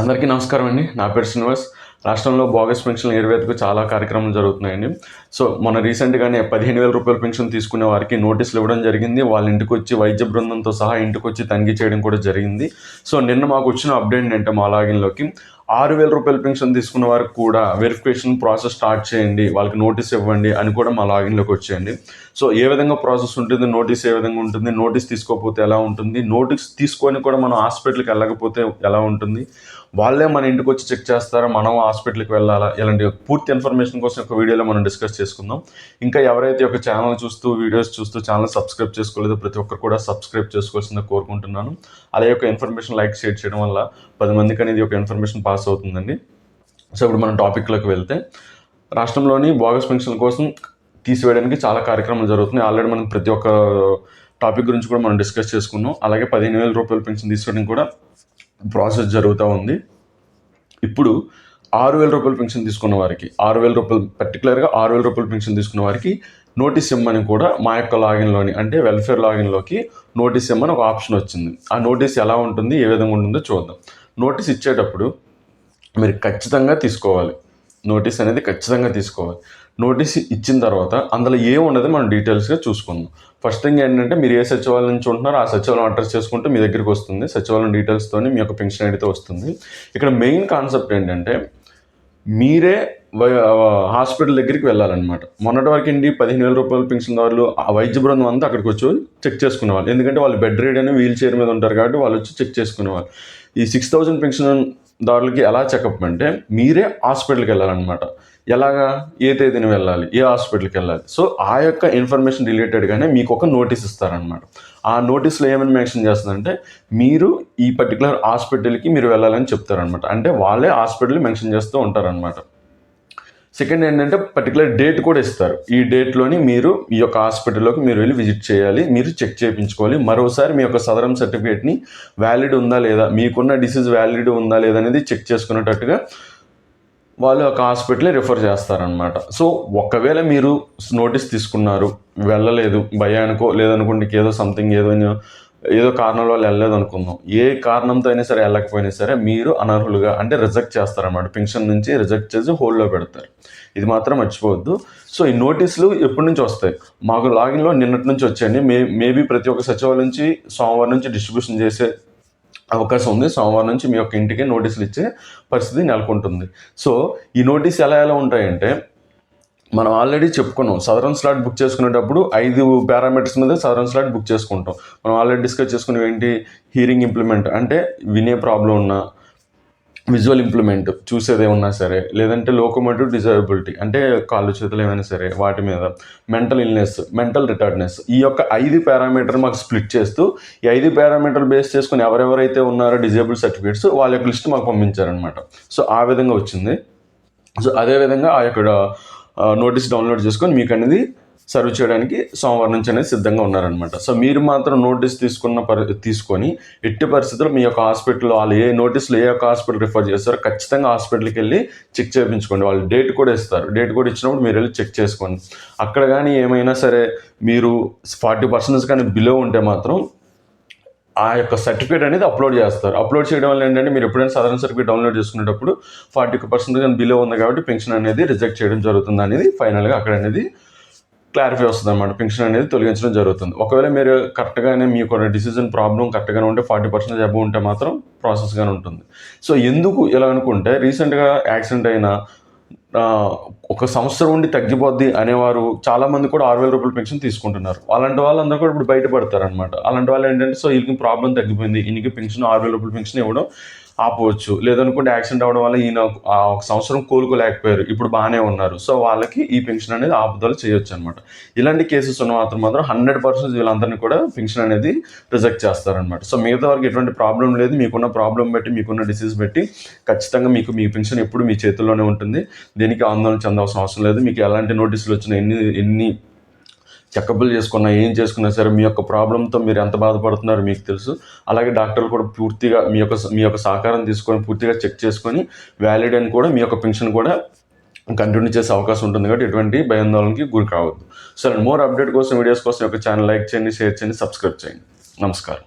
అందరికీ నమస్కారం అండి. నా పేరు శ్రీనివాస్. రాష్ట్రంలో బోగస్ పెన్షన్ ఎరువేతకు చాలా కార్యక్రమాలు జరుగుతున్నాయండి. సో మన రీసెంట్గానే పదిహేను వేల రూపాయల పెన్షన్ తీసుకునే వారికి నోటీసులు ఇవ్వడం జరిగింది. వాళ్ళ ఇంటికి వచ్చి వైద్య బృందంతో సహా ఇంటికి వచ్చి తనిఖీ చేయడం కూడా జరిగింది. సో నిన్న మాకు వచ్చిన అప్డేట్ ఏంటంటే మా లాగిన్లోకి ఆరు వేల రూపాయల పెన్షన్ తీసుకున్న వారికి కూడా వెరిఫికేషన్ ప్రాసెస్ స్టార్ట్ చేయండి వాళ్ళకి నోటీస్ ఇవ్వండి అని కూడా మా లాగిన్లోకి వచ్చేయండి. సో ఏ విధంగా ప్రాసెస్ ఉంటుంది నోటీస్ ఏ విధంగా ఉంటుంది నోటీస్ తీసుకోకపోతే ఎలా ఉంటుంది నోటీస్ తీసుకొని కూడా మనం హాస్పిటల్కి వెళ్ళకపోతే ఎలా ఉంటుంది వాళ్ళే మన ఇంటికి వచ్చి చెక్ చేస్తారా? మనం హాస్పిటల్కి వెళ్ళాలా? ఇలాంటి పూర్తి ఇన్ఫర్మేషన్ కోసం ఒక వీడియోలో మనం డిస్కస్ చేసుకుందాం. ఇంకా ఎవరైతే ఒక ఛానల్ చూస్తూ వీడియోస్ చూస్తూ ఛానల్ సబ్స్క్రైబ్ చేసుకోలేదో ప్రతి ఒక్కరు కూడా సబ్స్క్రైబ్ చేసుకోవాల్సిందో కోరుకుంటున్నాను. అలాగే ఒక ఇన్ఫర్మేషన్ లైక్ షేర్ చేయడం వల్ల పది మందికి అనేది ఒక ఇన్ఫర్మేషన్ పాస్ అవుతుందండి. సో ఇప్పుడు మనం టాపిక్లోకి వెళ్తే రాష్ట్రంలోని బోగస్ పెన్షన్ కోసం తీసివేయడానికి చాలా కార్యక్రమాలు జరుగుతున్నాయి. ఆల్రెడీ మనం ప్రతి ఒక్క టాపిక్ గురించి కూడా మనం డిస్కస్ చేసుకున్నాం. అలాగే పదిహేను వేల రూపాయల పెన్షన్ తీసుకోవడానికి కూడా ప్రాసెస్ జరుగుతూ ఉంది. ఇప్పుడు ఆరు వేల రూపాయల పెన్షన్ తీసుకున్న వారికి ఆరు వేల రూపాయలు పర్టికులర్గా ఆరు వేల రూపాయల పెన్షన్ తీసుకున్న వారికి నోటీస్ ఇమ్మని కూడా మా యొక్క లాగిన్లోని అంటే వెల్ఫేర్ లాగిన్లోకి నోటీస్ ఇమ్మని ఒక ఆప్షన్ వచ్చింది. ఆ నోటీస్ ఎలా ఉంటుంది ఏ విధంగా ఉంటుందో చూద్దాం. నోటీస్ ఇచ్చేటప్పుడు మీరు ఖచ్చితంగా తీసుకోవాలి. నోటీస్ అనేది ఖచ్చితంగా తీసుకోవాలి. నోటీస్ ఇచ్చిన తర్వాత అందులో ఏమున్నది మనం డీటెయిల్స్గా చూసుకుందాం. ఫస్ట్ థింగ్ ఏంటంటే మీరు ఏ సచివాలయం నుంచి ఉంటున్నారో ఆ సచివాలయం అడ్రస్ చేసుకుంటే మీ దగ్గరికి వస్తుంది. సచివాలయం డీటెయిల్స్తో మీ యొక్క పెన్షన్ అయితే వస్తుంది. ఇక్కడ మెయిన్ కాన్సెప్ట్ ఏంటంటే మీరే వై- హాస్పిటల్ దగ్గరికి వెళ్ళాలన్నమాట. మొన్నటి వరకు ఏంటి? పదిహేను వేల రూపాయల పెన్షన్దారులు ఆ వైద్య బృందం అంతా అక్కడికి వచ్చి చెక్ చేసుకునేవాళ్ళు. ఎందుకంటే వాళ్ళు బెడ్ రేడ్ అని వీల్ చైర్ మీద ఉంటారు కాబట్టి వాళ్ళు వచ్చి చెక్ చేసుకునేవాళ్ళు. ఈ సిక్స్ థౌజండ్ పెన్షన్ దారులకి ఎలా చెకప్ అంటే మీరే హాస్పిటల్కి వెళ్ళాలన్నమాట ఎలాగా? ఏ తేదీని వెళ్ళాలి? ఏ హాస్పిటల్కి వెళ్ళాలి సో ఆ యొక్క ఇన్ఫర్మేషన్ రిలేటెడ్గానే మీకు ఒక నోటీస్ ఇస్తారనమాట ఆ నోటీస్లో ఏమైనా మెన్షన్ చేస్తుందంటే మీరు ఈ పర్టికులర్ హాస్పిటల్కి మీరు వెళ్ళాలని చెప్తారనమాట అంటే వాళ్ళే హాస్పిటల్ మెన్షన్ చేస్తూ ఉంటారనమాట సెకండ్ ఏంటంటే పర్టికులర్ డేట్ కూడా ఇస్తారు. ఈ డేట్లోని మీరు ఈ యొక్క హాస్పిటల్లోకి మీరు వెళ్ళి విజిట్ చేయాలి మీరు చెక్ చేయించుకోవాలి. మరోసారి మీ యొక్క సదరం సర్టిఫికేట్ని వ్యాలిడ్ ఉందా లేదా మీకున్న డిసీజ్ వ్యాలిడ్ ఉందా లేదా అనేది చెక్ చేసుకునేటట్టుగా వాళ్ళు ఒక హాస్పిటలే రిఫర్ చేస్తారనమాట సో ఒకవేళ మీరు నోటీస్ తీసుకున్నారు వెళ్ళలేదు భయానికో లేదనుకోండి ఏదో సంథింగ్ ఏదో ఏదో కారణం వల్ల వెళ్ళలేదు అనుకుందాం. ఏ కారణంతో అయినా సరే వెళ్ళకపోయినా సరే మీరు అనర్హులుగా అంటే రిజెక్ట్ చేస్తారన్నమాట. పెన్షన్ నుంచి రిజెక్ట్ చేసి హోల్డ్లో పెడతారు. ఇది మాత్రం మర్చిపోవద్దు. సో ఈ నోటీసులు ఎప్పటి నుంచి వస్తాయి? మాకు లాగిన్లో నిన్నటి నుంచి వచ్చాయండి. మే మేబీ ప్రతి ఒక్క సచివాలయం నుంచి సోమవారం నుంచి డిస్ట్రిబ్యూషన్ చేసే అవకాశం ఉంది. సోమవారం నుంచి మీ యొక్క ఇంటికి నోటీసులు ఇచ్చే పరిస్థితి నెలకొంటుంది. సో ఈ నోటీస్ ఎలా ఎలా ఉంటాయంటే మనం ఆల్రెడీ చెప్పుకున్నాం. సదరన్ స్లాట్ బుక్ చేసుకునేటప్పుడు ఐదు పారామీటర్స్ మీద సదరన్ స్లాట్ బుక్ చేసుకుంటాం. మనం ఆల్రెడీ డిస్కస్ చేసుకునేవి ఏంటి? హీరింగ్ ఇంప్లిమెంట్ అంటే వినే ప్రాబ్లం ఉన్నా విజువల్ ఇంప్లిమెంట్ చూసేది ఏమన్నా సరే లేదంటే లోకోమోటివ్ డిజబిలిటీ అంటే కాళ్ళు చేతులు ఏమైనా సరే వాటి మీద మెంటల్ ఇల్నెస్ మెంటల్ రిటార్డ్నెస్ ఈ యొక్క ఐదు పారామీటర్ మాకు స్ప్లిట్ చేస్తూ ఈ ఐదు పారామీటర్ బేస్ చేసుకుని ఎవరెవరైతే ఉన్నారో డిజేబుల్ సర్టిఫికేట్స్ వాళ్ళ యొక్క లిస్ట్ మాకు పంపించారనమాట సో ఆ విధంగా వచ్చింది. సో అదేవిధంగా ఆ యొక్క నోటీస్ డౌన్లోడ్ చేసుకొని మీకు అనేది సర్వ్ చేయడానికి సోమవారం నుంచి అనేది సిద్ధంగా ఉన్నారనమాట సో మీరు మాత్రం నోటీస్ తీసుకున్న పరి తీసుకొని ఎట్టి పరిస్థితుల్లో మీ యొక్క హాస్పిటల్లో వాళ్ళు ఏ నోటీసులు ఏ యొక్క హాస్పిటల్ రిఫర్ చేస్తారో ఖచ్చితంగా హాస్పిటల్కి వెళ్ళి చెక్ చేయించుకోండి. వాళ్ళు డేట్ కూడా ఇస్తారు. డేట్ కూడా ఇచ్చినప్పుడు మీరు వెళ్ళి చెక్ చేసుకోండి. అక్కడ కానీ ఏమైనా సరే మీరు ఫార్టీ పర్సెంటేజ్ కానీ బిలో ఉంటే మాత్రం ఆ యొక్క సర్టిఫికేట్ అనేది అప్లోడ్ చేస్తారు. అప్లోడ్ చేయడం వల్ల ఏంటంటే మీరు ఎప్పుడైనా సాధారణ సర్టిఫికేట్ డౌన్లోడ్ చేసుకునేటప్పుడు ఫార్టీ పర్సెంట్ బిలో ఉంది కాబట్టి పెన్షన్ అనేది రిజెక్ట్ చేయడం జరుగుతుంది అనేది ఫైనల్గా అక్కడ అనేది క్లారిఫై వస్తుంది అనమాట పెన్షన్ అనేది తొలగించడం జరుగుతుంది. ఒకవేళ మీరు కరెక్ట్గానే మీకు డిసిజన్ ప్రాబ్లం కరెక్ట్గానే ఉంటే ఫార్టీ పర్సెంట్ జాబ్ ఉంటే మాత్రం ప్రాసెస్గానే ఉంటుంది. సో ఎందుకు ఇలా అనుకుంటే రీసెంట్గా యాక్సిడెంట్ అయిన ఒక సంవత్సరం ఉండి తగ్గిపోద్ది అనేవారు చాలా మంది కూడా ఆరు వేల రూపాయల పెన్షన్ తీసుకుంటున్నారు. అలాంటి వాళ్ళందరూ కూడా ఇప్పుడు బయటపడతారు అనమాట అలాంటి వాళ్ళు ఏంటంటే సో వీళ్ళకి ప్రాబ్లం తగ్గిపోయింది. ఈయనకి పెన్షన్ ఆరు వేల రూపాయల పెన్షన్ ఇవ్వడం ఆపవచ్చు. లేదనుకుంటే యాక్సిడెంట్ అవ్వడం వల్ల ఈయన ఆ ఒక సంవత్సరం కోలుకోలేకపోయారు. ఇప్పుడు బాగానే ఉన్నారు. సో వాళ్ళకి ఈ పెన్షన్ అనేది ఆపుదల చేయొచ్చు అనమాట ఇలాంటి కేసెస్ ఉన్న మాత్రం మాత్రం హండ్రెడ్ పర్సెంట్ వీళ్ళందరినీ కూడా పెన్షన్ అనేది రిజెక్ట్ చేస్తారనమాట. సో మిగతా వారికి ఎటువంటి ప్రాబ్లం లేదు. మీకున్న ప్రాబ్లం బట్టి మీకున్న డిసీజ్ బట్టి ఖచ్చితంగా మీకు మీ పెన్షన్ ఎప్పుడు మీ చేతుల్లోనే ఉంటుంది. దీనికి ఆందోళన చెందాల్సిన అవసరం లేదు. మీకు ఎలాంటి నోటీసులు వచ్చినా ఎన్ని ఎన్ని చెకప్లు చేసుకున్నా ఏం చేసుకున్నా సరే మీ యొక్క ప్రాబ్లంతో మీరు ఎంత బాధపడుతున్నారో మీకు తెలుసు. అలాగే డాక్టర్లు కూడా పూర్తిగా మీ యొక్క మీ యొక్క సహకారం తీసుకొని పూర్తిగా చెక్ చేసుకొని వ్యాలిడ్ అని కూడా మీ యొక్క పెన్షన్ కూడా కంటిన్యూ చేసే అవకాశం ఉంటుంది. కాబట్టి ఎటువంటి భయాందోళనకి గురి కావద్దు. సరే మోర్ అప్డేట్ కోసం వీడియోస్ కోసం యొక్క ఛానల్ లైక్ చేయండి షేర్ చేయండి సబ్స్క్రైబ్ చేయండి. నమస్కారం.